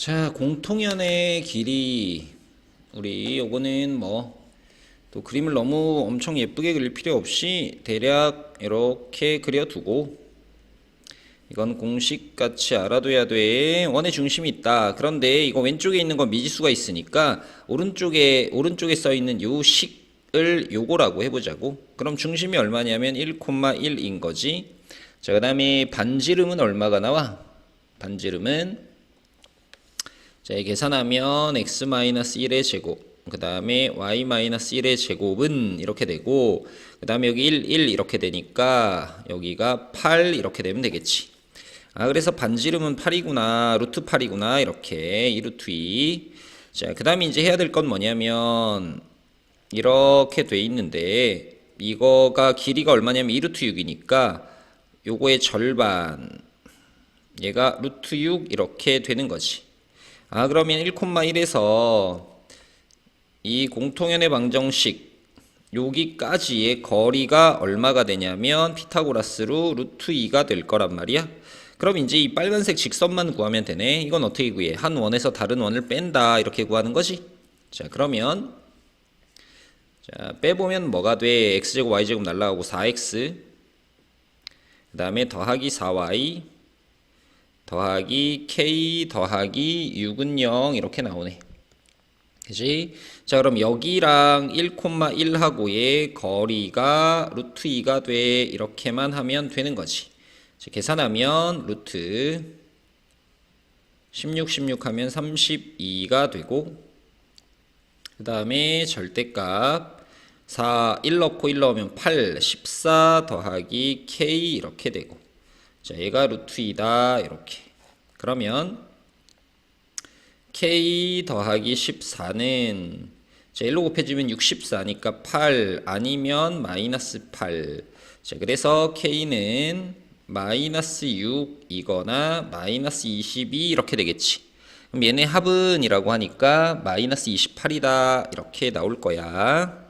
자, 공통연의 길이 우리 요거는 뭐 또 그림을 너무 엄청 예쁘게 그릴 필요 없이 대략 이렇게 그려두고 이건 공식 같이 알아둬야 돼. 원의 중심이 있다. 그런데 이거 왼쪽에 있는 건 미지수가 있으니까 오른쪽에 오른쪽에 써 있는 요 식을 요거라고 해보자고. 그럼 중심이 얼마냐면 1,1인 거지. 자, 그 다음에 반지름은 얼마가 나와? 반지름은 자, 이 계산하면 x-1의 제곱. 그 다음에 y-1의 제곱은 이렇게 되고, 그 다음에 여기 1, 1 이렇게 되니까 여기가 8 이렇게 되면 되겠지. 아, 그래서 반지름은 8이구나, 루트 8이구나, 이렇게, 이 루트 2. 자, 그 다음에 이제 해야 될 건 뭐냐면, 이렇게 돼 있는데, 이거가 길이가 얼마냐면 2 루트 6이니까, 요거의 절반, 얘가 루트 6 이렇게 되는 거지. 아, 그러면 1,1에서 이 공통연의 방정식 여기까지의 거리가 얼마가 되냐면 피타고라스로 루트 2가 될 거란 말이야. 그럼 이제 이 빨간색 직선만 구하면 되네. 이건 어떻게 구해? 한 원에서 다른 원을 뺀다. 이렇게 구하는 거지. 자, 그러면 자, 빼보면 뭐가 돼? x제곱 y제곱 날라가고 4x 그 다음에 더하기 4y 더하기 k 더하기 6은 0 이렇게 나오네. 그지? 자, 그럼 여기랑 1,1하고의 거리가 루트 2가 돼. 이렇게만 하면 되는 거지. 자, 계산하면 루트 16, 16 하면 32가 되고, 그 다음에 절대값 4, 1 넣고 1 넣으면 8, 14 더하기 k 이렇게 되고, 자, 얘가 루트 2다. 이렇게. 그러면 k 더하기 14는 자, 1로 곱해주면 64니까 8 아니면 마이너스 8. 자, 그래서 k는 마이너스 6이거나 마이너스 22 이렇게 되겠지. 그럼 얘네 합은이라고 하니까 마이너스 28이다. 이렇게 나올 거야.